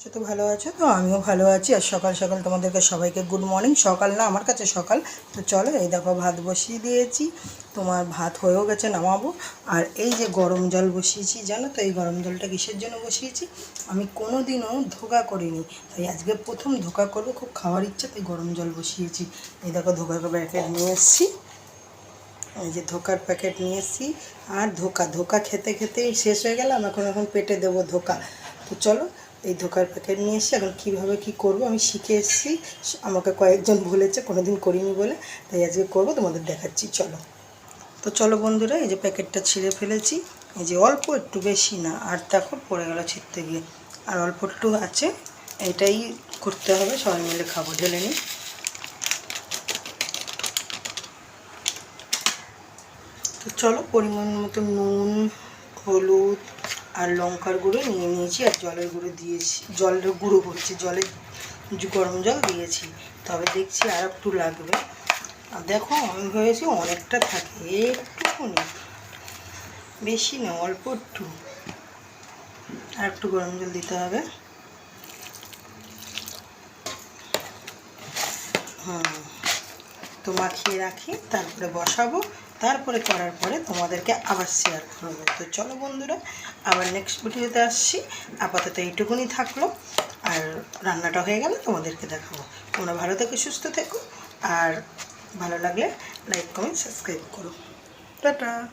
আছো তো ভালো আছো? তো আমিও ভালো আছি আর সকাল সকাল তোমাদেরকে সবাইকে গুড মর্নিং সকাল না, আমার কাছে সকাল। তো চলো এই দেখো, ভাত বসিয়ে দিয়েছি। তোমার ভাত হয়েও গেছে, নামাবো। আর এই যে গরম জল বসিয়েছি, জানো তো, এই গরম জলটা কিসের জন্য বসিয়েছি? আমি কোনো দিনও ধোকা করিনি। তাই আজকে প্রথম ধোকা করব, খুব খাওয়ার ইচ্ছা, তাই গরম জল বসিয়েছি। এই দেখো ধোকা প্যাকেট নিয়ে এসেছি। এই যে ধোকার প্যাকেট নিয়ে এসেছি। আর ধোকা ধোকা খেতে খেতেই শেষ হয়ে গেলাম। এখন এখন পেটে দেবো ধোকা। তো চলো এই ধোকার প্যাকেট নিয়ে এসে এখন কীভাবে কী করব আমি শিখে এসেছি। আমাকে কয়েকজন বলেছে কোনো দিন করিনি বলে। তাই আজকে করব, তোমাদের দেখাচ্ছি, চলো। তো চলো বন্ধুরা, এই যে প্যাকেটটা ছিঁড়ে ফেলেছি। এই যে অল্প একটু বেশি না, আর দেখো পড়ে গেল ছিঁড়তে গিয়ে। আর অল্প একটু আছে, এটাই করতে হবে, সবাই মিলে খাব, ঢেলে নিই। তো চলো পরিমাণ মতো নুন, হলুদ আর লঙ্কার গুঁড়ো নিয়ে নিয়েছি আর জলের গুঁড়ো দিয়েছি, জলের গুঁড়ো করছি জলে গরম জল দিয়েছি। তবে দেখছি আর একটু লাগবে। আর দেখো, আমি ভেবেছি অনেকটা থাকে একটুখানি বেশি না, অল্প একটু। আর একটু গরম জল দিতে হবে। হুম, তো মাখিয়ে রাখি, তারপরে বসাবো। তারপরে করার পরে তোমাদেরকে আবার শেয়ার করব। তো চলো বন্ধুরা, আবার নেক্সট ভিডিওতে আসছি। আপাতত এইটুকুনি থাকল। আর রান্নাটা হয়ে গেলে তোমাদেরকে দেখাবো। তোমরা ভালো থেকে, সুস্থ থেকো। আর ভালো লাগলে লাইক কমেন্ট সাবস্ক্রাইব করো। টাটা!